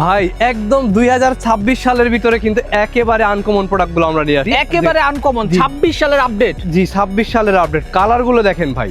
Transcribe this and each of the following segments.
ভাই একদম দুই হাজার ছাব্বিশ সালের ভিতরে কিন্তু একেবারে আনকমন প্রোডাক্টগুলো আমরা নিয়ে আসি। একেবারে আনকমন। 26 সালের আপডেট জি ছাব্বিশ সালের আপডেট কালারগুলো দেখেন ভাই।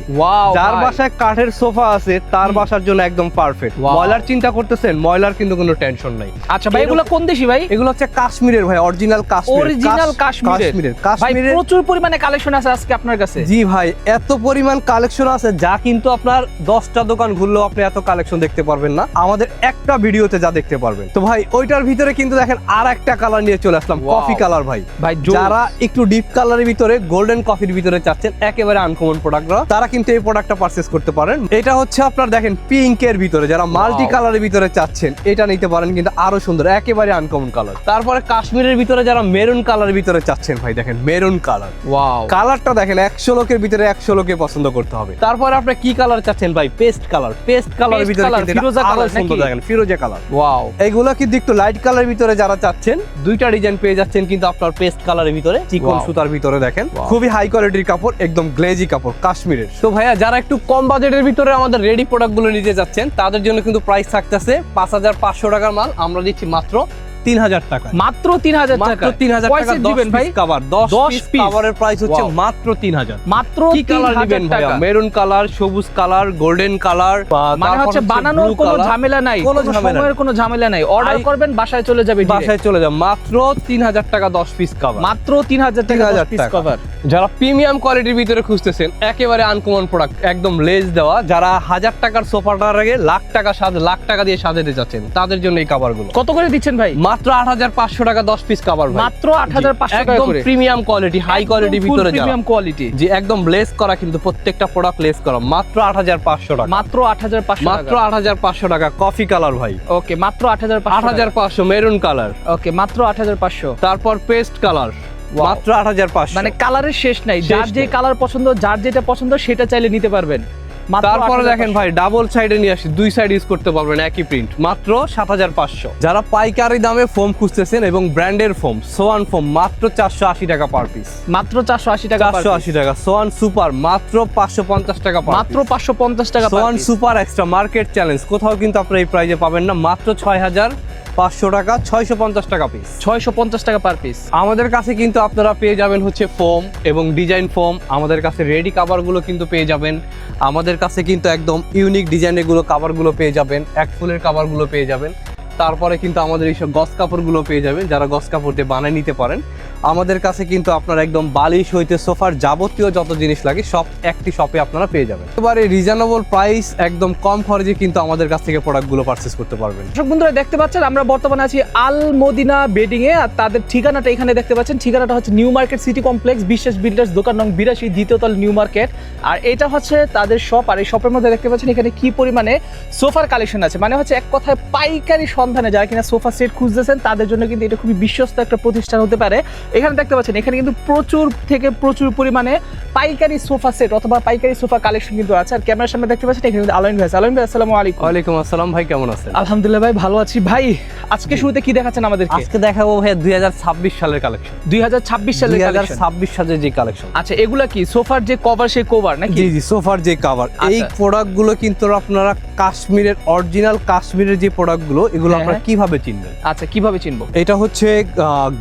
যার বাসায় কাঠের সোফা আছে তার বাসার জন্য একদম পারফেক্ট ময়লার চিন্তা করতেছেন ময়লার কিন্তু কোনো টেনশন নাই। আচ্ছা ভাই এগুলো কোন দেশি ভাই? এগুলো হচ্ছে কাশ্মীরের ভাই অরিজিনাল কাশ্মীর অরিজিনাল কাশ্মীরের। কাশ্মীরের প্রচুর পরিমাণে কালেকশন আছে আজকে আপনার কাছে। জি ভাই এত পরিমাণ কালেকশন আছে যা কিন্তু আপনার দশটা দোকান ঘুরলেও আপনি এত কালেকশন দেখতে পারবেন না। আমাদের একটা ভিডিওতে যা দেখতে পারবেন। তো ভাই ওইটার ভিতরে কিন্তু দেখেন আর একটা কালার নিয়ে চলে আসলাম কফি কালার ভাই। ভাই যারা একটু ডিপ কালারের ভিতরে গোল্ডেন কফির ভিতরে চাচ্ছেন একেবারে আনকমন প্রোডাক্ট তারা কিন্তু এই প্রোডাক্টটা পারচেস করতে পারেন। এটা হচ্ছে আপনার দেখেন পিঙ্কের ভিতরে যারা মাল্টি কালারের ভিতরে চাচ্ছেন এটা নিতে পারেন কিন্তু আরও সুন্দর একেবারে আনকমন কালার তারপরে কাশ্মীরের ভিতরে যারা মেরুন কালারের ভিতরে চাচ্ছেন ভাই দেখেন মেরুন কালার ওয়াও কালারটা দেখেন একশো লোকের ভিতরে একশো লোকে পছন্দ করতে হবে। তারপরে আপনি কি কালার চাচ্ছেন ভাই? পেস্ট কালার পেস্ট কালারের ভিতরে ফিরোজা কালার সুন্দর দেখেন ফিরোজা কালার ওয়াও এইগুলো কিন্তু একটু লাইট কালার ভিতরে যারা চাচ্ছেন দুইটা ডিজাইন পেয়ে যাচ্ছেন কিন্তু আপনার পেস্ট কালারের ভিতরে চিকন সুতার ভিতরে দেখেন। খুবই হাই কোয়ালিটির কাপড় একদম গ্লেজি কাপড় কাশ্মীরের। তো ভাইয়া যারা একটু কম বাজেটের ভিতরে আমাদের রেডি প্রোডাক্টগুলো নিতে যাচ্ছেন তাদের জন্য কিন্তু প্রাইস থাকতেছে পাঁচ হাজার পাঁচশো টাকার মাল আমরা দিচ্ছি মাত্র তিন হাজার টাকা। মাত্র 3000 মাত্র টাকা তিন হাজার টাকা? দিবেন ভাই? কাভার দশ 10 কাভারের প্রাইস হচ্ছে মাত্র তিন হাজার মাত্র কি কালার নেবেন ভাইয়া? মেরুন কালার সবুজ কালার গোল্ডেন কালার মানে হচ্ছে বানানোর কোনো ঝামেলা নাই কোনো সময়ের কোনো ঝামেলা নাই। অর্ডার করবেন বাসায় চলে যাবে বাসায় চলে যাবে। মাত্র তিন হাজার টাকা দশ পিস কাভার মাত্র 3000 টাকা দশ পিস। কভার যারা প্রিমিয়াম কোয়ালিটির ভিতরে খুঁজতেছেন একেবারে আনকমন প্রোডাক্ট একদম লেজ দেওয়া যারা হাজার টাকার সোফাটার আগে লাখ টাকা সাজ লাখ টাকা দিয়ে সাজাতে যাচ্ছেন তাদের জন্য এই কাভারগুলো কত করে দিচ্ছেন ভাই? মাত্র আট হাজার পাঁচশো টাকা দশ পিস কাভার মাত্র 8500 টাকা একদম প্রিমিয়াম কোয়ালিটি হাই কোয়ালিটির ভিতরে প্রিমিয়াম কোয়ালিটি যে একদম লেস করা কিন্তু প্রত্যেকটা প্রোডাক্ট লেস করা। মাত্র আট হাজার পাঁচশো টাকা। মাত্র 8500 মাত্র আট হাজার পাঁচশো টাকা কফি কালার ভাই। ওকে মাত্র আট 8500 আট হাজার পাঁচশো মেরুন কালার ওকে মাত্র 8500 তারপর পেস্ট কালার মাত্র আট হাজার পাঁচশো। মানে কালারের শেষ নাই। যার যে কালার পছন্দ যার যেটা পছন্দ সেটা চাইলে নিতে পারবেন। তারপরে দেখেন ভাই ডাবল সাইডে নিয়ে আসি দুই সাইড ইউজ করতে পারবেন একই প্রিন্ট মাত্র সাত হাজার পাঁচশো। যারা পাইকারি দামে ফোম খুঁজতেছেন এবং ব্র্যান্ডের ফোম সোয়ান ফোম মাত্র চারশো আশি টাকা পার পিস মাত্র 480 টাকা per চারশো আশি টাকা। সোয়ান সুপার মাত্র পাঁচশো পঞ্চাশ টাকা মাত্র 550 টাকা Swan super extra market challenge কোথাও কিন্তু আপনার এই প্রাইজে পাবেন না। মাত্র ছয় হাজার পাঁচশো টাকা ছয়শো পঞ্চাশ টাকা পিস 650 টাকা পার পিস আমাদের কাছে কিন্তু আপনারা পেয়ে যাবেন হচ্ছে ফোম এবং ডিজাইন ফোম আমাদের কাছে রেডি কাভারগুলো কিন্তু পেয়ে যাবেন। আমাদের কাছে কিন্তু একদম ইউনিক ডিজাইনেরগুলো কাভারগুলো পেয়ে যাবেন। এক ফুলের কাভারগুলো পেয়ে যাবেন। তারপরে কিন্তু আমাদের এইসব গস কাপড়গুলো পেয়ে যাবেন। যারা গস কাপড় দিয়ে বানিয়ে নিতে পারেন। আমাদের কাছে কিন্তু আপনার একদম বালিশ হইতে সোফার যাবতীয় যত জিনিস লাগে, সব একটি শপে আপনারা পেয়ে যাবেন। এবারে রিজনেবল প্রাইস একদম কম খরচে কিন্তু আমাদের কাছ থেকে প্রোডাক্টগুলো পারচেস করতে পারবেন। দর্শক বন্ধুরা, দেখতে পাচ্ছেন, আমরা বর্তমানে আছি আল মদিনা বেডিং এ, আর তাদের ঠিকানাটা এখানে দেখতে পাচ্ছেন। ঠিকানাটা হচ্ছে নিউ মার্কেট সিটি কমপ্লেক্স বিশেষ বিল্ডার্স, দোকান নং বিরাশি, দ্বিতীয় তল নিউ মার্কেট। আর এটা হচ্ছে তাদের শপ আর এই শপের মধ্যে দেখতে পাচ্ছেন এখানে কি পরিমাণে সোফার কালেকশন আছে। মানে হচ্ছে এক কথায় পাইকারি সন্ধানে যারা কিনা সোফা সেট খুঁজতেছেন, তাদের জন্য কিন্তু এটা খুবই বিশ্বস্ত একটা প্রতিষ্ঠান হতে পারে। এখানে দেখতে পাচ্ছেন এখানে কিন্তু প্রচুর থেকে প্রচুর পরিমাণে পাইকারি সোফা সেট অথবা পাইকারি সোফা কালেকশন কিন্তু আছে। আর ক্যামেরার সামনে দেখতে পাচ্ছেন এখানে কিন্তু আলমিন ভাই। আলমিন ভাই আসসালামু আলাইকুম। ওয়ালাইকুম আসসালাম ভাই কেমন আছেন? আলহামদুলিল্লাহ ভাই ভালো আছি। ভাই আজকে শুরুতে কি দেখাচ্ছেন আমাদেরকে? আজকে দেখাবো ভাই দুই সালের কালেকশন। দুই হাজার ছাব্বিশ সালের দুই হাজার collection। ছাব্বিশ সালের যে কালেকশন। আচ্ছা এগুলা কি? সোফার যে কভার সেই কভার নাকি? জি জি সোফার যে কভার এই আচ্ছা। প্রোডাক্টগুলো কিন্তু আপনারা কাশ্মীরের অরিজিনাল কাশ্মীরের যে প্রোডাক্টগুলো এগুলো হ্যাঁ, আপনারা হ্যাঁ। কীভাবে চিনবেন? আচ্ছা কীভাবে চিনবো? এটা হচ্ছে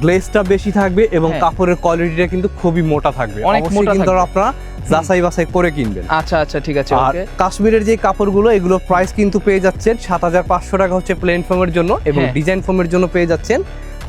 গ্লেজটা বেশি থাকবে এবং হ্যাঁ। কাপড়ের কোয়ালিটিটা কিন্তু খুবই মোটা থাকবে। অনেক মোটা কিন্তু আপনারা যাচাই বাছাই করে কিনবেন। আচ্ছা আচ্ছা ঠিক আছে আর কাশ্মীরের যে কাপড়গুলো এগুলো প্রাইস কিন্তু পেয়ে যাচ্ছেন সাত হাজার পাঁচশো টাকা হচ্ছে প্লেন ফর্মের জন্য এবং হ্যাঁ। ডিজাইন ফর্মের জন্য পেয়ে যাচ্ছেন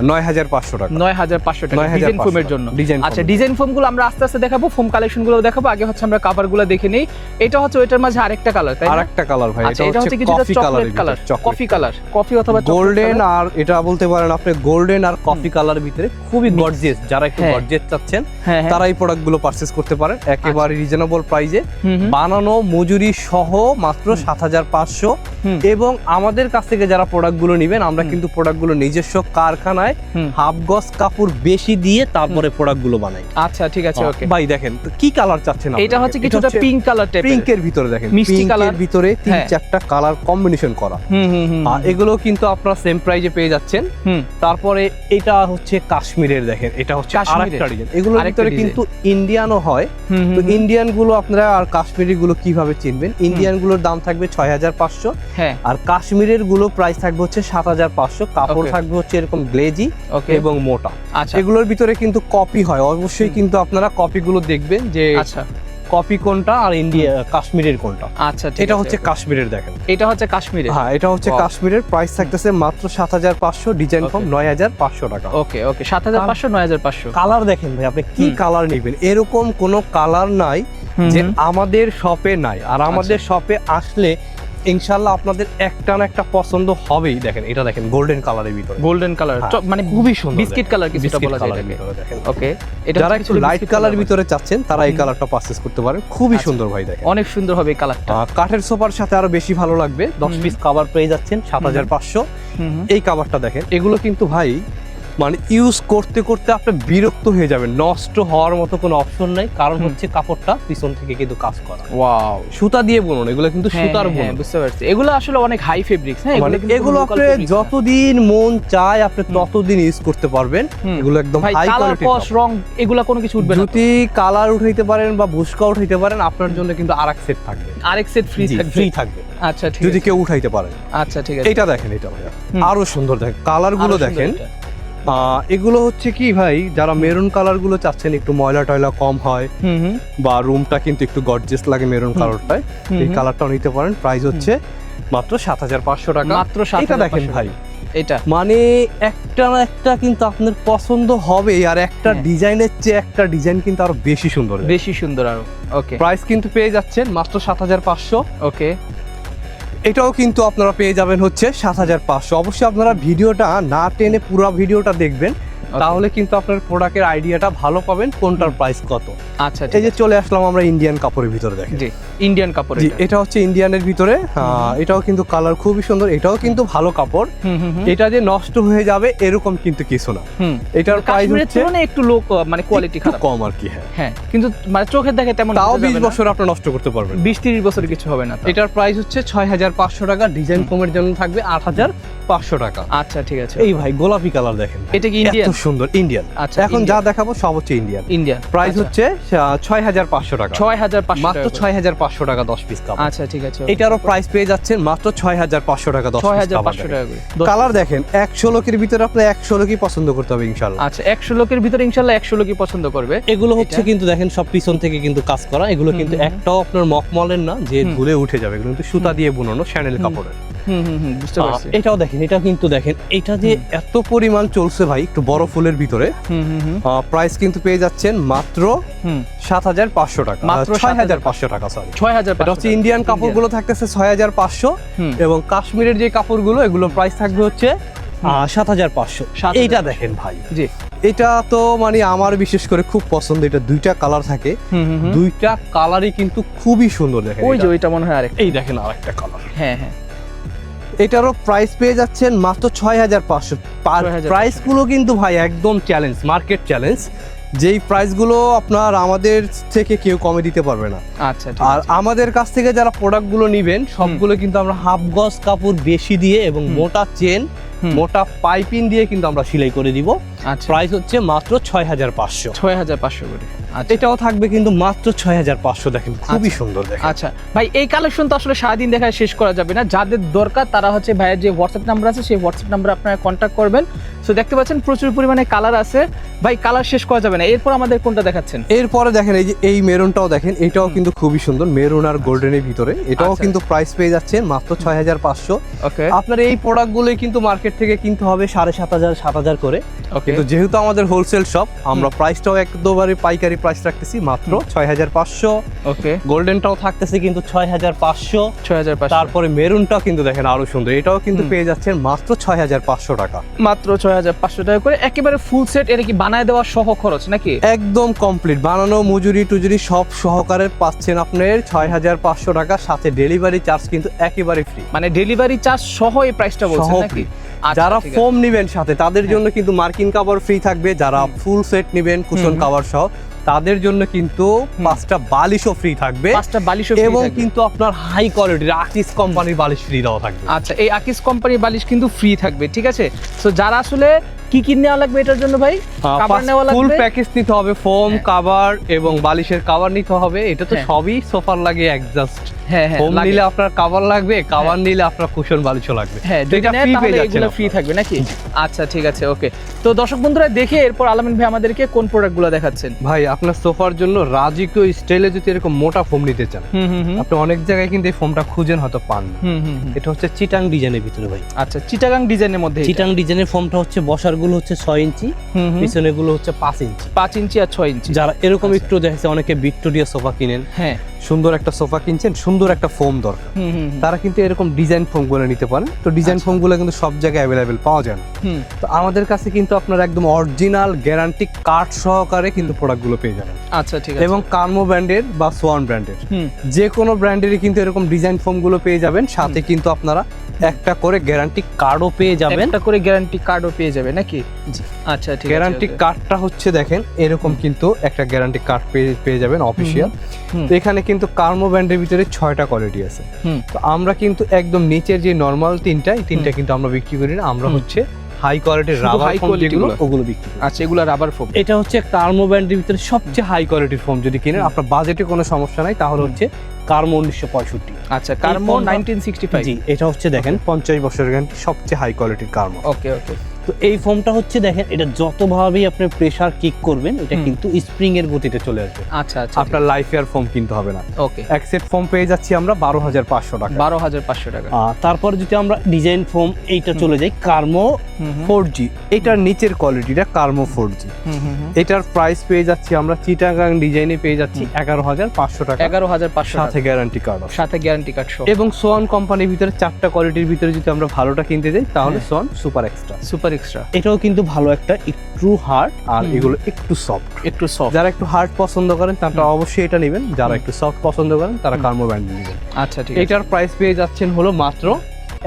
নয় হাজার পাঁচশো টাকা। নয় হাজার পাঁচশো টাকা ডিজাইন ফোমের জন্য। আচ্ছা ডিজাইন ফোম আমরা আস্তে আস্তে দেখাবো ফোম কালেকশন দেখাবো আগে হচ্ছে আমরা কাভার দেখে নিই। এটা হচ্ছে ওইটার মাঝে আরেকটা কালার তাই আর কালার ভাই আচ্ছা এটা এটা হচ্ছে হচ্ছে কিছুটা chocolate colour colour coffee colour coffee অথবা গোল্ডেন আর এটা বলতে পারেন আপনি গোল্ডেন আর কফি কালার ভিতরে খুবই গর্জিয়াস যারা একটু হ্যাঁ। গর্জিয়াস চাচ্ছেন হ্যাঁ হ্যাঁ। তারা এই প্রোডাক্টগুলো পারচেস করতে পারেন একেবারে রিজনেবল প্রাইসে হুম। বানানো মজুরি সহ মাত্র সাত হাজার পাঁচশো। হুম। এবং আমাদের কাছ থেকে যারা প্রোডাক্টগুলো নিবেন আমরা কিন্তু প্রোডাক্টগুলো নিজস্ব কারখানায় বানায় হাফ গজ কাপড় বেশি দিয়ে তারপরে প্রোডাক্টগুলো বানায়। আচ্ছা ঠিক আছে ওকে ভাই দেখেন কি কালার চাচ্ছেন এটা হচ্ছে কিছুটা পিঙ্ক কালার টাইপের পিঙ্কের ভিতরে দেখেন মিষ্টি colour। ভিতরে তিন হ্যাঁ। চারটা কালার কম্বিনেশন করা। হুম হুম হুম আর এগুলো কিন্তু আপনারা সেম প্রাইজে পেয়ে যাচ্ছেন। তারপরে এটা হচ্ছে কাশ্মীরের দেখেন এটা হচ্ছে আরেকটা ডিজাইন এগুলোর ভিতরে কিন্তু ইন্ডিয়ানও হয়। তো ইন্ডিয়ানগুলো আপনারা আর কাশ্মীরি গুলো কীভাবে চিনবেন? ইন্ডিয়ানগুলোর দাম থাকবে ছয় হাজার পাঁচশো। হ্যাঁ। আর কাশ্মীরেরগুলো প্রাইস থাকবে হচ্ছে সাত হাজার পাঁচশো। কাপড় থাকবে হচ্ছে এরকম গ্লেজি ওকে এবং মোটা। আচ্ছা। এগুলোর ভিতরে কিন্তু কপি হয়। অবশ্যই কিন্তু আপনারা কপিগুলো দেখবেন যে আচ্ছা। কপি কোনটা আর ইন্ডিয়া কাশ্মীরের কোনটা। আচ্ছা এটা হচ্ছে কাশ্মীরের দেখেন। এটা হচ্ছে কাশ্মীরে হ্যাঁ এটা হচ্ছে কাশ্মীরের। প্রাইস থাকতেছে মাত্র সাত হাজার পাঁচশো ডিজাইন. ফর্ম নয় হাজার পাঁচশো টাকা। ওকে ওকে সাত হাজার পাঁচশো নয় হাজার পাঁচশো। কালার দেখেন ভাই আপনি কি কালার নেবেন? এরকম কোনো কালার নাই যে আমাদের শপে নাই। আর আমাদের আচ্ছা। শপে আসলে ইনশাল্লাহ আপনাদের একটা না একটা পছন্দ হবেই দেখেন এটা দেখেন গোল্ডেন কালারের ভিতরে। গোল্ডেন কালার হ্যাঁ, মানে খুবই সুন্দর বিস্কিট কালার কিছুটা বলা যায় দেখেন। ওকে এটা যারা একটু লাইট কালার ভিতরে চাচ্ছেন তারা এই কালারটা পারচেস করতে পারেন। খুবই আচ্ছা। সুন্দর ভাই দেখেন। অনেক সুন্দর হবে এই কালারটা কাঠের সোফার সাথে আরও বেশি ভালো লাগবে। দশ হুম। পিস কাভার পেয়ে যাচ্ছেন সাত হাজার পাঁচশো। হুম। হুম। এই কাভারটা দেখেন। এগুলো কিন্তু ভাই মানে ইউজ করতে করতে আপনি বিরক্ত হয়ে যাবেন। নষ্ট হওয়ার মতো কোনো অপশন নাই কারণ হচ্ছে কাপড়টা পিছন থেকে কিন্তু কাজ করা। ওয়াও সুতা দিয়ে বুনন এগুলো কিন্তু হ্যাঁ, সুতার হ্যাঁ, বুনন। বুঝতে পারছি। এগুলো আসলে অনেক হাই ফেব্রিক্স হ্যাঁ মানে এগুলো আপনি local fabrics না। যতদিন মন চায় আপনি ততদিন ইউজ করতে পারবেন। এগুলো একদম হাই কালার কোয়ালিটি রং এগুলা কোনো কিছু উঠবে না যদি কালার উঠাইতে পারেন বা ভুসকা উঠাইতে পারেন আপনার জন্য কিন্তু আরেক সেট থাকবে। আরেক সেট ফ্রি থাকবে? ফ্রি থাকবে। আচ্ছা ঠিক যদি কেউ উঠাইতে পারেন আচ্ছা ঠিক আছে। এটা দেখেন এটা ভাইয়া। আরও সুন্দর দেখেন। কালারগুলো দেখেন। এগুলো হচ্ছে কি ভাই যারা মেরুন কালারগুলো চাচ্ছেন একটু ময়লা টয়লা কম হয় বা রুমটা কিন্তু একটু গর্জিয়াস লাগে মেরুন। কালারটায় এই কালারটাও নিতে পারেন। প্রাইস হচ্ছে মাত্র সাত হাজার পাঁচশো টাকা। মাত্র এটা দেখেন ভাই। এটা মানে একটা না একটা কিন্তু আপনার পছন্দ হবে আর একটা হ্যাঁ। ডিজাইনের চেয়ে একটা ডিজাইন কিন্তু আরও বেশি সুন্দর বেশি সুন্দর আরও। ওকে প্রাইস কিন্তু পেয়ে যাচ্ছেন মাত্র সাত হাজার পাঁচশো। ওকে এটাও কিন্তু আপনারা পেয়ে যাবেন হচ্ছে সাত হাজার পাঁচশো। অবশ্যই আপনারা ভিডিওটা না টেনে পুরো ভিডিওটা দেখবেন। তাহলে কিন্তু আপনার প্রোডাক্টের আইডিয়াটা ভালো পাবেন কোনটার প্রাইস কত? আচ্ছা এই যে চলে আসলাম আমরা ইন্ডিয়ান কাপড়ের ভিতরে দেখেন। জি ইন্ডিয়ান কাপড় জি এটা। হচ্ছে ইন্ডিয়ানের ভিতরে। এটাও কিন্তু কালার খুবই সুন্দর এটাও কিন্তু ভালো কাপড়। এটা যে নষ্ট হয়ে যাবে এরকম কিন্তু কিছু না। হুম। এটার প্রাইস হচ্ছে তুলনায় একটু লো মানে কোয়ালিটি খারাপ। কম আর কি হ্যাঁ। হ্যাঁ কিন্তু মানে চোখের দেখে তেমন তাও বোঝা বিশ যাবে না। বছর আপনি নষ্ট করতে পারবেন বিশ তিরিশ বছর কিছু হবে না এটার প্রাইস হচ্ছে ছয় হাজার পাঁচশো টাকা ডিজাইন কমের জন্য থাকবে আট হাজার পাঁচশো টাকা। আচ্ছা ঠিক আছে। এই ভাই গোলাপি কালার দেখেন এটা কি ইন্ডিয়ান এত সুন্দর ইন্ডিয়ান আচ্ছা এখন যা দেখাবো সব হচ্ছে ইন্ডিয়ান ইন্ডিয়ান প্রাইস হচ্ছে ছয় হাজার পাঁচশো টাকা। ছয় হাজার পাঁচশো মাত্র ছয় হাজার পাঁচশো টাকা দশ পিস কাপ আচ্ছা ঠিক আছে এটারও প্রাইস পেয়ে যাচ্ছেন মাত্র ছয় হাজার পাঁচশো টাকা দশ ছয় হাজার পাঁচশো টাকা কালার দেখেন একশো লোকের ভিতরে আপনার একশো লোকই পছন্দ করতে হবে ইনশাল্লাহ আচ্ছা একশো লোকের ভিতরে ইনশাল্লাহ একশো লোকই পছন্দ করবে। এগুলো হচ্ছে কিন্তু দেখেন সব পিছন থেকে কিন্তু কাজ করা। এগুলো কিন্তু। একটাও আপনার মকমলের না যে। ধুলে উঠে যাবে। এগুলো কিন্তু সুতা দিয়ে বুনানো শ্যানেল কাপড়ের। বুঝতে পারছি। এটাও দেখেন এটা কিন্তু দেখেন। এটা যে এত পরিমাণ চলছে ভাই একটু বড় ফুলের ভিতরে প্রাইস কিন্তু পেয়ে যাচ্ছেন মাত্র হুম। সাত হাজার পাঁচশো টাকা মাত্র ছয় হাজার পাঁচশো টাকা সরি ছয় হাজার এটা হচ্ছে ইন্ডিয়ান কাপড়গুলো থাকতেছে ছয় হাজার পাঁচশো। এবং কাশ্মীরের যে কাপড়গুলো এগুলো প্রাইস থাকবে হচ্ছে সাত হাজার পাঁচশো। 7,500 এইটা দেখেন ভাই। জি। এটা তো মানে আমার বিশেষ করে খুব পছন্দ এটা দুইটা কালার থাকে। দুইটা কালারই কিন্তু খুবই সুন্দর দেখেন ওই যে ওইটা মনে হয় আরেক এই দেখেন আরেকটা কালার হ্যাঁ হ্যাঁ। এটারও প্রাইস পেয়ে যাচ্ছেন মাত্র ছয় হাজার পাঁচশো। 6,500 প্রাইসগুলো কিন্তু ভাই একদম চ্যালেঞ্জ মার্কেট চ্যালেঞ্জ যেই প্রাইসগুলো আপনার আমাদের থেকে কেউ কমে দিতে পারবে না। আচ্ছা আর আমাদের কাছ থেকে যারা প্রোডাক্টগুলো নিবেন সবগুলো কিন্তু আমরা হাফ গজ কাপড় বেশি দিয়ে এবং মোটা চেন। মোটা পাইপিং দিয়ে কিন্তু আমরা সেলাই করে দিব। আচ্ছা। প্রাইস হচ্ছে মাত্র ছয় হাজার পাঁচশো। ছয় হাজার পাঁচশো করে। আচ্ছা। এটাও থাকবে কিন্তু মাত্র ছয় হাজার পাঁচশো দেখেন খুবই সুন্দর দেখেন। আচ্ছা। ভাই এই কালেকশন তো আসলে সারাদিন দেখায় শেষ করা যাবে না। যাদের দরকার তারা হচ্ছে ভাইয়ের যে হোয়াটসঅ্যাপ নাম্বার আছে সেই হোয়াটসঅ্যাপ নাম্বার আপনারা কন্ট্যাক্ট করবেন। সো দেখতে পাচ্ছেন প্রচুর পরিমাণে কালার আছে। ভাই কালার শেষ করা যাবে না। এরপর আমাদের কোনটা দেখাচ্ছেন? এরপরে দেখেন এই যে এই মেরুনটাও দেখেন এটাও কিন্তু খুবই সুন্দর। মেরুন আর গোল্ডেনের ভিতরে। এটাও আচ্ছা। কিন্তু প্রাইস পেয়ে যাচ্ছে মাত্র ছয় হাজার পাঁচশো। ওকে আপনার এই প্রোডাক্টগুলোই কিন্তু মার্কেট থেকে কিনতে হবে সাড়ে সাত হাজার সাত হাজার করে। কিন্তু যেহেতু আমাদের হোলসেল শপ আমরা প্রাইসটাও একদমই পাইকারি প্রাইস রাখতেছি মাত্র ছয় হাজার পাঁচশো। ওকে গোল্ডেনটাও থাকতেছে কিন্তু ছয় হাজার পাঁচশো। ছয় হাজার তারপরে মেরুনটাও কিন্তু দেখেন আরও সুন্দর এটাও কিন্তু পেয়ে যাচ্ছেন মাত্র ছয় হাজার পাঁচশো টাকা। মাত্র ছয় হাজার পাঁচশো টাকা করে একেবারে ফুল সেট এটা কি বানায় দেওয়া সহ খরচ নাকি? একদম কমপ্লিট বানানো মজুরি টুজুরি সব সহকারে পাচ্ছেন আপনার ছয় হাজার পাঁচশো টাকা সাথে ডেলিভারি চার্জ কিন্তু একেবারে ফ্রি মানে ডেলিভারি চার্জ সহ এই প্রাইসটা বলছেন নাকি? যারা ফোম নিবেন সাথে তাদের জন্য কিন্তু মার্কিন কাভার ফ্রি থাকবে যারা ফুল সেট নিবেন কুশন। কাভার সহ তাদের জন্য কিন্তু পাঁচটা বালিশও ফ্রি থাকবে। পাঁচটা বালিশ এবং কিন্তু আপনার হাই কোয়ালিটির আকিস কোম্পানির বালিশ ফ্রি দেওয়া থাকবে। আচ্ছা এই আকিস কোম্পানির বালিশ কিন্তু ফ্রি থাকবে ঠিক আছে? তো যারা আসলে কি কি নেওয়া লাগবে এটার জন্য ভাই? কাভার নেওয়া ফুল প্যাকেজ নিতে হবে ফোম হ্যাঁ। কাভার এবং বালিশের কাভার নিতে হবে। এটা তো হ্যাঁ। সবই সোফার লাগে অ্যাডজাস্ট হ্যাঁ হ্যাঁ ফোম নিলে আপনার কাভার লাগবে কাভার নিলে আপনার কুশন বালিশও লাগবে। হ্যাঁ এটা পেয়ে এগুলো ফ্রি থাকবে নাকি? আচ্ছা ঠিক আছে ওকে তো দর্শক বন্ধুরা দেখে এরপর আলামিন ভাই আমাদেরকে কোন প্রোডাক্টগুলো দেখাচ্ছেন? ভাই আপনার সোফার জন্য রাজকীয় স্টাইলে যদি এরকম মোটা ফোম নিতে চান আপনি অনেক জায়গায় কিন্তু এই ফোমটা খুঁজেন হয়তো পান। এটা হচ্ছে চিটাং ডিজাইনের ভিতরে ভাই। আচ্ছা চিটাগাং ডিজাইনের মধ্যে চিটাং ডিজাইনের ফোমটা হচ্ছে বসার গুলো হচ্ছে ছয় ইঞ্চি। পিছনে গুলো হচ্ছে পাঁচ ইঞ্চি পাঁচ ইঞ্চি আর ছয় ইঞ্চি যারা এরকম আচ্ছা। একটু দেখেছে অনেকে ভিক্টোরিয়া সোফা কিনেন হ্যাঁ সুন্দর একটা সোফা কিনছেন সুন্দর একটা ফোম দরকার। তারা কিন্তু এরকম ডিজাইন ফোমগুলো নিতে পারেন। তো ডিজাইন আচ্ছা। ফোমগুলো কিন্তু সব জায়গায় অ্যাভেলেবেল পাওয়া যায় না। তো আমাদের কাছে কিন্তু আপনার একদম অরিজিনাল গ্যারান্টি কার্ড সহকারে কিন্তু প্রোডাক্টগুলো পেয়ে যাবেন। আচ্ছা ঠিক আছে। এবং কার্মো ব্র্যান্ডের বা সোয়ান ব্র্যান্ডের যে কোনো ব্র্যান্ডেরই কিন্তু এরকম ডিজাইন ফোমগুলো পেয়ে যাবেন। সাথে কিন্তু আপনারা একটা করে গ্যারান্টি কার্ডও পেয়ে যাবেন। একটা করে গ্যারান্টি কার্ডও পেয়ে যাবে নাকি? আচ্ছা ঠিক আছে গ্যারান্টি কার্ডটা হচ্ছে দেখেন এরকম কিন্তু একটা গ্যারান্টি কার্ড পেয়ে পেয়ে যাবেন অফিসিয়াল তো এখানে কিন্তু কার্মো ব্র্যান্ডের ভিতরে ছয়টা কোয়ালিটি আছে। তো আমরা কিন্তু একদম নিচের যে নর্মাল তিনটা এই তিনটা কিন্তু আমরা বিক্রি করি না আমরা হচ্ছে হাই কোয়ালিটির রাবার high ফোম quality যেগুলো গুলো? ওগুলো বিক্রি আচ্ছা এগুলো রাবার ফোম এটা হচ্ছে কার্মো ব্র্যান্ডের ভিতরে সবচেয়ে হাই কোয়ালিটির ফোম যদি কিনেন আপনার বাজেটে কোনো সমস্যা নাই তাহলে হচ্ছে কার্মো উনিশশো পঁয়ষট্টি। আচ্ছা কার্মো নাইনটিন সিক্সটি ফাইভ জি এটা হচ্ছে দেখেন পঞ্চাশ বছরের সবচেয়ে হাই কোয়ালিটির কার্মো। ওকে ওকে তো এই ফোমটা হচ্ছে দেখেন এটা যতভাবেই আপনি প্রেসার কিক করবেন এটা কিন্তু স্প্রিং এর গতিতে চলে আসবে। আচ্ছা আচ্ছা। আপনার লাইফ ইয়ার ফোম কিনতে হবে না। ওকে এক সেট ফোম পেয়ে যাচ্ছি আমরা বারো হাজার পাঁচশো টাকা। বারো হাজার পাঁচশো টাকা। তারপরে যদি আমরা ডিজাইন ফোম এইটা চলে যাই কার্মো। ফোর জি এটার নিচের কোয়ালিটিটা কার্মো ফোর জি হুম হুম হুম। এটার প্রাইস পেয়ে যাচ্ছি আমরা চিটাগাং ডিজাইনে পেয়ে যাচ্ছি এগারো হাজার পাঁচশো টাকা। এগারো হাজার পাঁচশো সাথে গ্যারান্টি কার্ড সাথে গ্যারান্টি কার্ড সহ। এবং সোয়ান কোম্পানির ভিতরে চারটা কোয়ালিটির ভিতরে যদি আমরা ভালোটা কিনতে যাই তাহলে। Swan super extra super extra এটাও কিন্তু ভালো একটা একটু হার্ড আর এগুলো একটু সফট একটু সফট যারা একটু হার্ড পছন্দ করেন তারা অবশ্যই এটা নেবেন। যারা একটু সফট পছন্দ করেন তারা কার্মো ব্র্যান্ড নেবেন। আচ্ছা ঠিক আছে। এটার প্রাইস পেয়ে যাচ্ছেন হলো মাত্র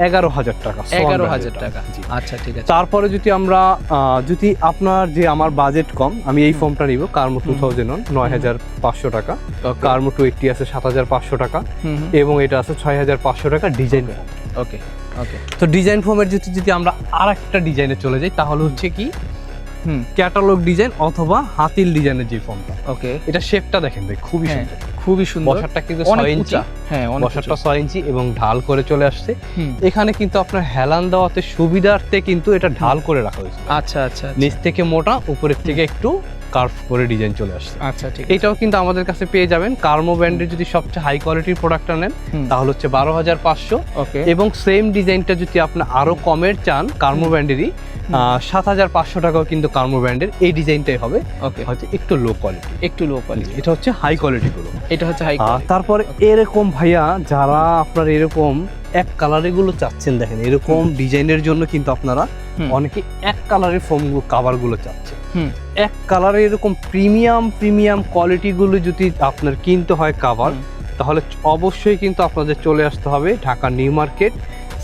এগারো হাজার টাকা। এগারো হাজার টাকা। আচ্ছা ঠিক আছে। তারপরে যদি আমরা যদি আপনার যে আমার বাজেট কম আমি এই ফর্মটা নিব কার্মো টু থাউজেন্ড নয় হাজার পাঁচশো টাকা। কার্মো টু এইটটি আছে সাত হাজার পাঁচশো টাকা। এবং এটা আছে ছয় হাজার পাঁচশো টাকা ডিজাইন ওকে তো ডিজাইন ফর্মের যদি যদি আমরা আর একটা ডিজাইনে চলে যাই তাহলে হচ্ছে কি? ক্যাটালগ ডিজাইন অথবা হাতিল ডিজাইনের যে ফর্মটা। ওকে। এটা শেপটা দেখেন ভাই খুবই হ্যাঁ, সুন্দর। খুবই সুন্দর। বসারটা কিন্তু ছয় ইঞ্চি। হ্যাঁ বসারটা। ছয় ইঞ্চি এবং ঢাল করে চলে আসছে। এখানে কিন্তু আপনার হেলান দেওয়াতে সুবিধার্থে কিন্তু এটা ঢাল করে রাখা হয়েছে। আচ্ছা আচ্ছা আচ্ছা। নিচ থেকে মোটা উপরের থেকে একটু কার্ভ করে ডিজাইন চলে আসছে। আচ্ছা ঠিক এটাও কিন্তু আমাদের কাছে পেয়ে যাবেন। কার্মো ব্র্যান্ডের যদি সবচেয়ে হাই কোয়ালিটির প্রোডাক্টটা নেন তাহলে হচ্ছে বারো হাজার পাঁচশো। ওকে। এবং সেম ডিজাইনটা যদি আপনি আরও কমের চান কার্মো ব্র্যান্ডেরই সাত হাজার পাঁচশো টাকাও কিন্তু কার্মো ব্র্যান্ডের এই ডিজাইনটাই হবে। ওকে। হয়তো একটু লো কোয়ালিটি একটু লো কোয়ালিটি এটা হচ্ছে হাই কোয়ালিটি গুলো। এটা হচ্ছে হাই তারপরে এরকম ভাইয়া যারা আপনার এরকম এক কালারে গুলো চাচ্ছেন দেখেন এরকম ডিজাইনের জন্য কিন্তু আপনারা অনেকে এক কালারের ফোম কাভারগুলো চাচ্ছে। হুম। এক কালারে এরকম প্রিমিয়াম প্রিমিয়াম কোয়ালিটি গুলো যদি আপনার কিনতে হয় কাভার তাহলে অবশ্যই কিন্তু আপনাদের চলে আসতে হবে Dhaka New Market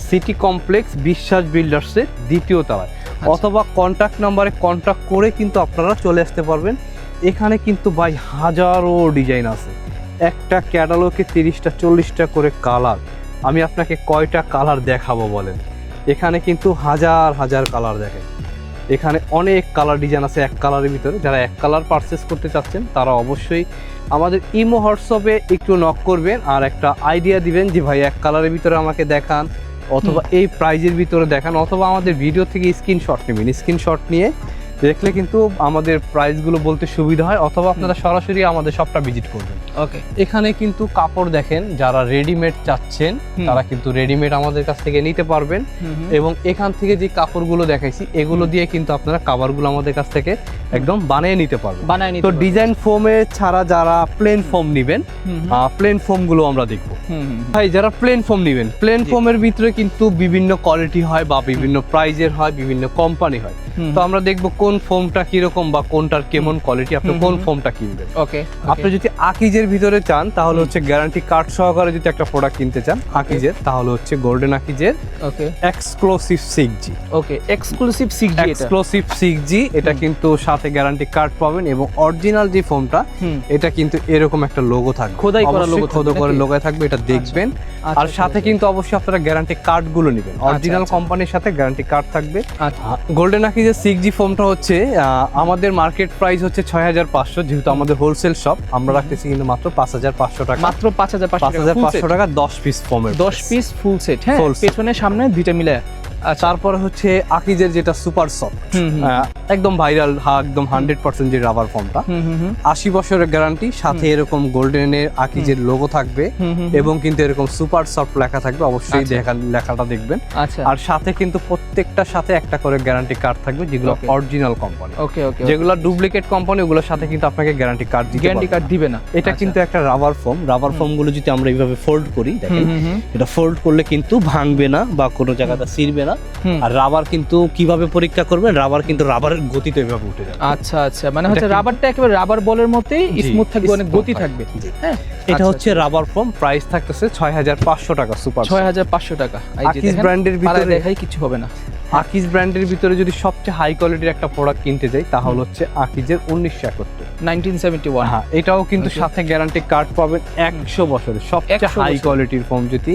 City Complex Biswas বিল্ডার্সের দ্বিতীয় তলায়। অথবা কন্ট্যাক্ট নাম্বারে কন্ট্যাক্ট করে কিন্তু আপনারা চলে আসতে পারবেন। এখানে কিন্তু ভাই হাজারো ডিজাইন আছে। একটা ক্যাটালগে তিরিশটা, চল্লিশটা করে কালার আমি আপনাকে কয়টা কালার দেখাবো বলেন? এখানে কিন্তু হাজার হাজার কালার দেখেন। এখানে অনেক কালার ডিজাইন আছে এক কালারের ভিতরে। যারা এক কালার পারচেস করতে চাচ্ছেন, তারা অবশ্যই আমাদের ইমো হোয়াটসঅ্যাপে একটু নক করবেন আর একটা আইডিয়া দিবেন যে ভাই এক কালারের ভিতরে আমাকে দেখান। অথবা এই প্রাইজের ভিতরে দেখান অথবা আমাদের ভিডিও থেকে স্ক্রিনশট নেবেন। স্ক্রিনশট নিয়ে দেখলে কিন্তু আমাদের প্রাইসগুলো বলতে সুবিধা হয় অথবা আপনারা সরাসরি আমাদের শপটা ভিজিট করবেন। ওকে এখানে কিন্তু কাপড় দেখেন যারা রেডিমেড চাচ্ছেন তারা কিন্তু রেডিমেড আমাদের কাছ থেকে নিতে পারবেন। এবং এখান থেকে যে কাপড়গুলো দেখাইছি এগুলো দিয়ে কিন্তু আপনারা কাভারগুলো আমাদের কাছ থেকে একদম বানিয়ে নিতে পারবেন। বানায় নিতে তো ডিজাইন ফোমে ছাড়া যারা প্লেন ফোম নেবেন প্লেন ফোমগুলো আমরা দেখব। ভাই যারা প্লেন ফোম নেবেন প্লেন। ফোমের ভিতরে কিন্তু বিভিন্ন কোয়ালিটি হয় বা বিভিন্ন প্রাইজের হয় বিভিন্ন কোম্পানি হয়। তো আমরা দেখব কোন ফোমটা কীরকম বা কোনটার কেমন কোয়ালিটি আপনি কোন ফোমটা কিনবেন? ওকে আপনি যদি আকিজের ভিতরে চান তাহলে হচ্ছে গ্যারান্টি কার্ড সহকারে যদি একটা প্রোডাক্ট কিনতে চান আকিজের তাহলে হচ্ছে golden আকিজের okay exclusive six G okay exclusive six G এটা। এক্সক্লুসিভ সিক্স জি এটা কিন্তু সাথে গ্যারান্টি কার্ড পাবেন এবং অরিজিনাল যে ফোমটা এটা কিন্তু এরকম একটা লোগো থাকবে। খোদাই করা থাকবে খোদাই করে? লোগো থাকবে এটা দেখবেন। আচ্ছা, আর সাথে কিন্তু অবশ্যই আপনারা গ্যারান্টি কার্ডগুলো নেবেন। অরিজিনাল আচ্ছা। কোম্পানির সাথে গ্যারান্টি কার্ড থাকবে। আচ্ছা। গোল্ডেন আকি যে সিক্স জি ফোমটা হচ্ছে আহ, আমাদের মার্কেট প্রাইস হচ্ছে ছয় হাজার পাঁচশো যেহেতু আমাদের হোলসেল শপ আমরা রাখতেছি কিন্তু মাত্র পাঁচ হাজার পাঁচশো টাকা। মাত্র পাঁচ হাজার পাঁচ পাঁচশো হাজার টাকা পাঁচশো টাকা দশ পিস ফোমের দশ পিস ফুল সেট হ্যাঁ? পেছনে সামনে দুইটা মিলে তারপরে হচ্ছে আকিজের যেটা সুপার সফট একদম ভাইরাল একদম হান্ড্রেড পার্সেন্ট যে রাবার হুম আশি বছরের গ্যারান্টি সাথে এরকম গোল্ডেনের আকিজের লোগো থাকবে এবং কিন্তু এরকম সুপার সফট লেখা থাকবে অবশ্যই আচ্ছা। দেখা লেখাটা দেখবেন। আচ্ছা। আর সাথে কিন্তু প্রত্যেকটার সাথে একটা করে গ্যারান্টি কার্ড থাকবে যেগুলো অরিজিনাল কোম্পানি ওকে ওকে যেগুলো ডুপ্লিকেট কোম্পানি ওগুলোর সাথে কিন্তু আপনাকে গ্যারান্টি কার্ড দিতে গ্যারান্টি কার্ড দিবে না। এটা আচ্ছা। কিন্তু একটা রাবার ফর্ম রাবার ফোমগুলো যদি আমরা এইভাবে ফোল্ড করি দেখেন এটা ফোল্ড করলে কিন্তু ভাঙবে না বা কোনো জায়গাতে ছিঁড়বে না। আর রাবার কিন্তু কীভাবে পরীক্ষা করবেন? রাবার কিন্তু রাবারের গতিতে এভাবে উঠে যাবে। আচ্ছা আচ্ছা। মানে হচ্ছে রাবারটা একেবারে রাবার বলের মতোই স্মুথ থাকবে অনেক গতি থাকবে। হ্যাঁ? এটা আচ্ছা, হচ্ছে রাবার ফোম প্রাইস থাকতেছে ছয় হাজার পাঁচশো টাকা সুপার ছয় হাজার পাঁচশো টাকা। এই যে দেখেন, ব্র্যান্ডের ভিতরে দেখাই কিছু হবে না। আকিজ ব্র্যান্ডের ভিতরে যদি সবচেয়ে হাই কোয়ালিটির একটা প্রোডাক্ট কিনতে যাই তাহলে হচ্ছে আকিজের উনিশশো একাত্তর। নাইনটিন সেভেন্টি ওয়ান হ্যাঁ এটাও কিন্তু সাথে গ্যারান্টি কার্ড পাবেন একশো বছরের সবচেয়ে 100 হাই কোয়ালিটির ফোম যদি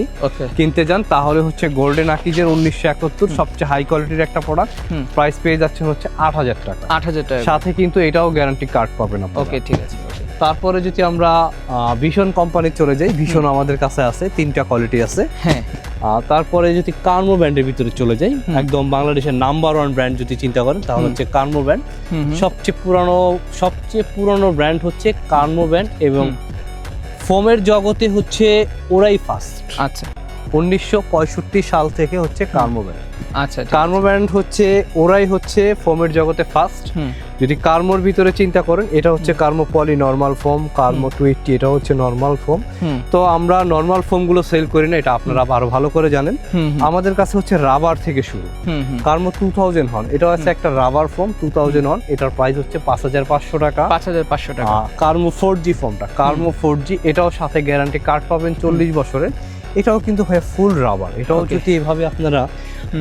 কিনতে যান তাহলে হচ্ছে গোল্ডেন আকিজের উনিশশো একাত্তর সবচেয়ে হাই কোয়ালিটির একটা প্রোডাক্ট প্রাইস পেয়ে যাচ্ছেন হচ্ছে আট হাজার টাকা। আট হাজার টাকা সাথে কিন্তু এটাও গ্যারান্টি কার্ড পাবেন। ওকে ঠিক আছে। তারপরে যদি আমরা ভীষণ কোম্পানি চলে যাই ভীষণ আমাদের কাছে আছে তিনটা কোয়ালিটি আছে। হ্যাঁ। তারপরে যদি কার্মো ব্র্যান্ডের ভিতরে চলে যাই একদম বাংলাদেশের নাম্বার ওয়ান ব্র্যান্ড যদি চিন্তা করেন তাহলে হচ্ছে কার্মো ব্র্যান্ড। সবচেয়ে পুরানো সবচেয়ে পুরানো ব্র্যান্ড হচ্ছে কার্মো ব্র্যান্ড এবং। ফোমের জগতে হচ্ছে ওরাই ফার্স্ট আচ্ছা। উনিশশো পঁয়ষট্টি সাল থেকে হচ্ছে কার্মো ব্র্যান্ড আচ্ছা কার্মো ব্র্যান্ড হচ্ছে ওরাই হচ্ছে ফোমের জগতে ফার্স্ট যদি কার্মোর ভিতরে চিন্তা করেন এটা হচ্ছে কার্মো পলি নর্মাল ফোম কার্মো টুইটি এটা হচ্ছে নর্মাল ফোম তো আমরা নর্মাল ফোমগুলো সেল করি না এটা আপনারা আরও ভালো করে জানেন। আমাদের কাছে হচ্ছে রাবার থেকে শুরু। কার্মো টু থাউজেন্ড হন এটা হচ্ছে একটা রাবার ফোম টু থাউজেন্ড হন এটার প্রাইস হচ্ছে পাঁচ হাজার পাঁচশো টাকা। পাঁচ হাজার পাঁচশো টাকা। কার্মো ফোর জি ফোমটা কার্মো ফোর জি এটাও সাথে গ্যারান্টি কার্ড পাবেন চল্লিশ বছরের। এটাও কিন্তু হয় ফুল রাবার এটাও. যদি এভাবে আপনারা।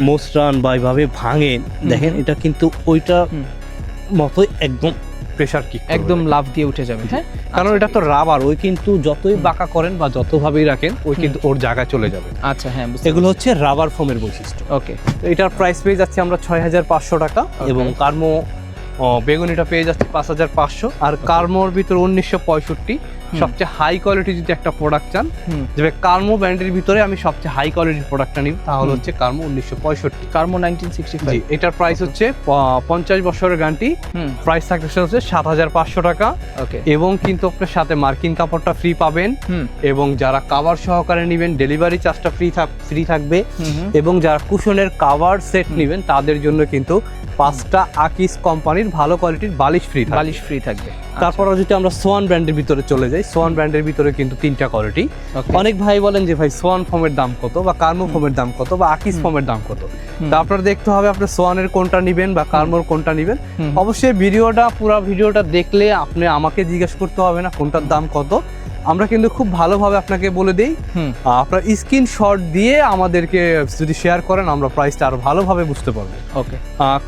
মোসরান বা এভাবে ভাঙেন দেখেন এটা কিন্তু ওইটা। মতোই একদম প্রেশার কিক একদম লাভ দিয়ে উঠে যাবে হ্যাঁ? কারণ আচ্ছা, এটা তো রাবার ওই কিন্তু যতই বাঁকা করেন বা যতভাবেই রাখেন ওই কিন্তু ওর জায়গায় চলে যাবে। আচ্ছা হ্যাঁ এগুলো হচ্ছে রাবার ফোমের বৈশিষ্ট্য। ওকে তো এটার প্রাইস পেয়ে যাচ্ছে আমরা ছয় হাজার পাঁচশো টাকা এবং কার্মো বেগুনিটা পেয়ে যাচ্ছে পাঁচ হাজার পাঁচশো আর কার্মোর ভিতর উনিশশো পঁয়ষট্টি সবচেয়ে হাই কোয়ালিটি যদি একটা প্রোডাক্ট চান যেভাবে কার্মো ব্র্যান্ডের ভিতরে আমি সবচেয়ে হাই কোয়ালিটির প্রোডাক্টটা নিব তাহলে হচ্ছে কার্মো উনিশশো পঁয়ষট্টি। কার্মো নাইনটিন সিক্সটি ফাইভ এটার প্রাইস হচ্ছে পঞ্চাশ বছরের গ্যারান্টি প্রাইস থাকছে হচ্ছে সাত হাজার পাঁচশো টাকা। এবং কিন্তু আপনার সাথে মার্কিন কাপড়টা ফ্রি পাবেন। এবং যারা কাভার সহকারে নেবেন ডেলিভারি চার্জটা ফ্রি ফ্রি থাকবে। এবং যারা কুশনের কাভার সেট। নেবেন তাদের জন্য কিন্তু পাঁচটা আকিস কোম্পানির ভালো কোয়ালিটির বালিশ ফ্রি বালিশ ফ্রি থাকবে। তারপর যদি আমরা সোয়ান ব্র্যান্ডের ভিতরে চলে যাই সোয়ান ব্র্যান্ডের ভিতরে কিন্তু তিনটা কোয়ালিটি অনেক ভাই বলেন যে ভাই সোয়ান ফোমের দাম কত বা কার্মো ফোমের দাম কত বা আকিস ফর্মের ফোমের দাম কত? তা আপনার দেখতে হবে আপনি সোয়ানের কোনটা নেবেন বা কার্মোর কোনটা নেবেন। অবশ্যই ভিডিওটা পুরো ভিডিওটা দেখলে আপনি আমাকে জিজ্ঞেস করতে হবে না কোনটার দাম কত। আমরা কিন্তু খুব ভালোভাবে আপনাকে বলে দিই আপনার স্ক্রিনশট দিয়ে আমাদেরকে যদি শেয়ার করেন আমরা প্রাইসটা আরও ভালোভাবে বুঝতে পারব। ওকে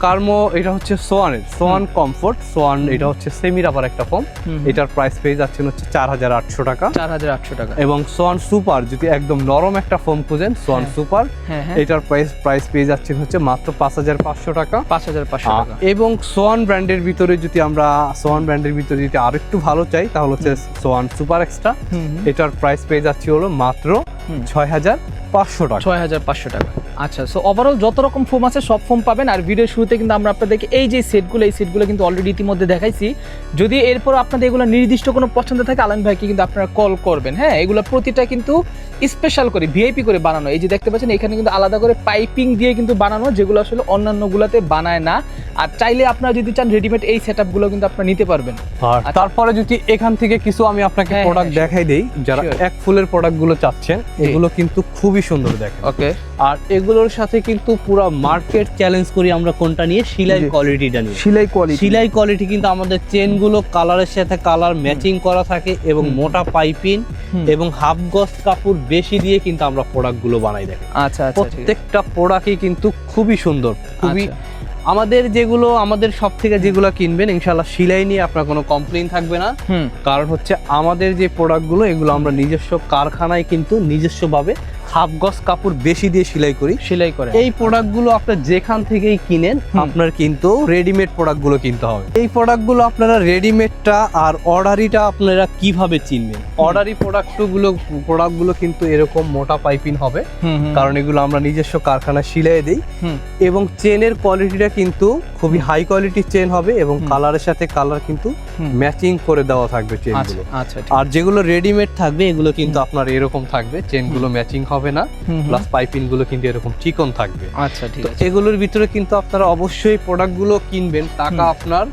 কার্মো এটা হচ্ছে সোয়ানের সোয়ান কমফোর্ট সোয়ান এটা হচ্ছে সেমি রাবার একটা ফোম এটার প্রাইস পেয়ে যাচ্ছেন হচ্ছে চার হাজার আটশো টাকা। চার হাজার আটশো টাকা। এবং সোয়ান সুপার যদি একদম নরম একটা ফোম খুঁজেন সোয়ান। সুপার এটার প্রাইস প্রাইস পেয়ে যাচ্ছেন হচ্ছে মাত্র পাঁচ হাজার পাঁচশো টাকা। পাঁচ হাজার পাঁচশো টাকা। এবং সোয়ান ব্র্যান্ডের ভিতরে যদি আমরা সোয়ান ব্র্যান্ডের ভিতরে যদি আরেকটু ভালো চাই তাহলে হচ্ছে সোয়ান সুপার এক্সট্রা হুম। এটার প্রাইস পেয়ে যাচ্ছি হলো মাত্র। ছয় হাজার পাঁচশো টাকা ছয় হাজার পাঁচশো টাকা আচ্ছা সো ওভারঅল যত রকম ফোম আছে সব ফোম পাবেন। আর ভিডিওর শুরুতে কিন্তু আমরা আপনাদেরকে এই যে সেটগুলো এই সেটগুলো কিন্তু অলরেডি ইতিমধ্যে দেখাইছি। যদি এরপর আপনাদের এগুলো নির্দিষ্ট কোনো পছন্দ থাকে আলান ভাইকে কিন্তু আপনারা কল করবেন হ্যাঁ? এগুলো প্রতিটা কিন্তু স্পেশাল করে ভিআইপি করে বানানো। এই যে দেখতে পাচ্ছেন এখানে কিন্তু আলাদা করে পাইপিং দিয়ে কিন্তু বানানো যেগুলো আসলে অন্যান্যগুলোতে বানায় না। আর চাইলে আপনারা যদি চান রেডিমেড এই সেট আপগুলো কিন্তু আপনারা নিতে পারবেন। আর আচ্ছা। তারপরে যদি এখান থেকে কিছু আমি আপনাকে হ্যাঁ, প্রোডাক্ট হ্যাঁ, দেখাই দেই যারা এক ফুলের প্রোডাক্টগুলো চাচ্ছেন এগুলো কিন্তু খুবই সুন্দর দেখেন। ওকে আর এগুলোর সাথে কিন্তু পুরো মার্কেট চ্যালেঞ্জ করি আমরা কোনটা নিয়ে? সিলাই কোয়ালিটিটা নিয়ে। সিলাই কোয়ালিটি সিলাই কোয়ালিটি কিন্তু আমাদের চেনগুলো কালারের সাথে কালার ম্যাচিং করা থাকে এবং মোটা পাইপিং এবং হাফ গজ কাপড় বেশি দিয়ে কিন্তু আমরা প্রোডাক্টগুলো বানাই দেখেন। আচ্ছা আচ্ছা প্রত্যেকটা প্রোডাক্টই কিন্তু খুবই সুন্দর খুবই আচ্ছা। আমাদের যেগুলো আমাদের সব থেকে যেগুলো কিনবেন ইনশাল্লাহ সিলাই নিয়ে আপনার কোনো কমপ্লেইন থাকবে না। কারণ হচ্ছে আমাদের যে প্রোডাক্টগুলো এগুলো আমরা নিজস্ব কারখানায় কিন্তু নিজস্বভাবে হাফ গজ কাপড় বেশি দিয়ে সেলাই করি। সেলাই করে এই প্রোডাক্টগুলো আপনার যেখান থেকেই কিনেন আপনার কিন্তু রেডিমেড প্রোডাক্টগুলো কিনতে হবে। এই প্রোডাক্টগুলো আপনারা রেডিমেডটা আর অর্ডারিটা আপনারা কীভাবে চিনবেন? অর্ডারি প্রোডাক্টগুলো প্রোডাক্টগুলো কিন্তু এরকম মোটা পাইপিং হবে কারণ এগুলো আমরা নিজস্ব কারখানায় সিলাই দিই। এবং চেনের কোয়ালিটিটা কিন্তু খুবই হাই কোয়ালিটির চেন হবে এবং। কালারের সাথে কালার কিন্তু ম্যাচিং করে দেওয়া থাকবে আচ্ছা চেনগুলো আচ্ছা আর যেগুলো রেডিমেড থাকবে এগুলো কিন্তু আপনার এরকম থাকবে চেনগুলো ম্যাচিং হবে। না হুম, হুম। প্লাস পাইপিংগুলো কিন্তু এরকম চিকন থাকবে আচ্ছা ঠিক আছে এগুলোর ভিতরে কিন্তু আপনারা অবশ্যই প্রোডাক্টগুলো কিনবেন টাকা আপনার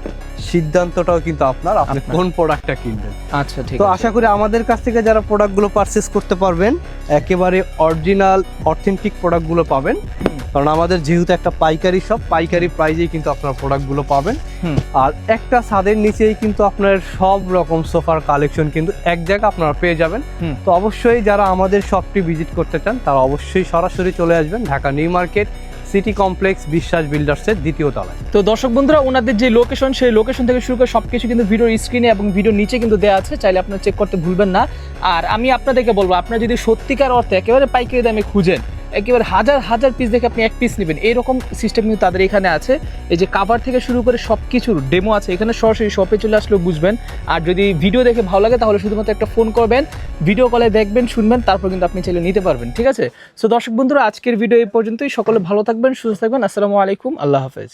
সিদ্ধান্তটাও কিন্তু আপনার আপনি। কোন প্রোডাক্টটা কিনবেন আচ্ছা ঠিক তো আশা করি আমাদের কাছ থেকে যারা প্রোডাক্টগুলো পারচেস করতে পারবেন একেবারে অরিজিনাল অথেন্টিক প্রোডাক্টগুলো পাবেন। কারণ আমাদের যেহেতু একটা পাইকারি শপ পাইকারি প্রাইজেই কিন্তু আপনার প্রোডাক্টগুলো পাবেন। আর একটা ছাদের নিচেই কিন্তু আপনার সব রকম সোফার কালেকশন কিন্তু এক জায়গায় আপনারা পেয়ে যাবেন। তো অবশ্যই যারা আমাদের শপটি ভিজিট করতে চান তারা অবশ্যই সরাসরি চলে আসবেন Dhaka New Market City Complex Biswas বিল্ডার্সের দ্বিতীয় তলায়। তো দর্শক বন্ধুরা ওনাদের যে লোকেশন সেই লোকেশন থেকে শুরু করে সবকিছু কিন্তু ভিডিওর স্ক্রিনে এবং ভিডিওর নিচে কিন্তু দেওয়া আছে চাইলে আপনারা চেক করতে ভুলবেন না। আর আমি আপনাদেরকে বলব আপনারা যদি সত্যিকার অর্থে একেবারে পাইকারি দামে খুঁজেন একেবারে হাজার হাজার পিস দেখে আপনি এক পিস নেবেন। এরকম সিস্টেম কিন্তু তাদের এখানে আছে। এই যে কাভার থেকে শুরু করে সব কিছুর ডেমো আছে। এখানে সরাসরি শপে চলে আসলেও বুঝবেন। আর যদি ভিডিও দেখে ভালো লাগে, তাহলে শুধুমাত্র একটা ফোন করবেন ভিডিও কলে দেখবেন, শুনবেন, তারপর কিন্তু আপনি চাইলে নিতে পারবেন। ঠিক আছে? সো দর্শক বন্ধুরা, আজকের ভিডিও এই পর্যন্তই। সকলে ভালো থাকবেন, সুস্থ থাকবেন। আসসালামু আলাইকুম। আল্লাহ হাফেজ।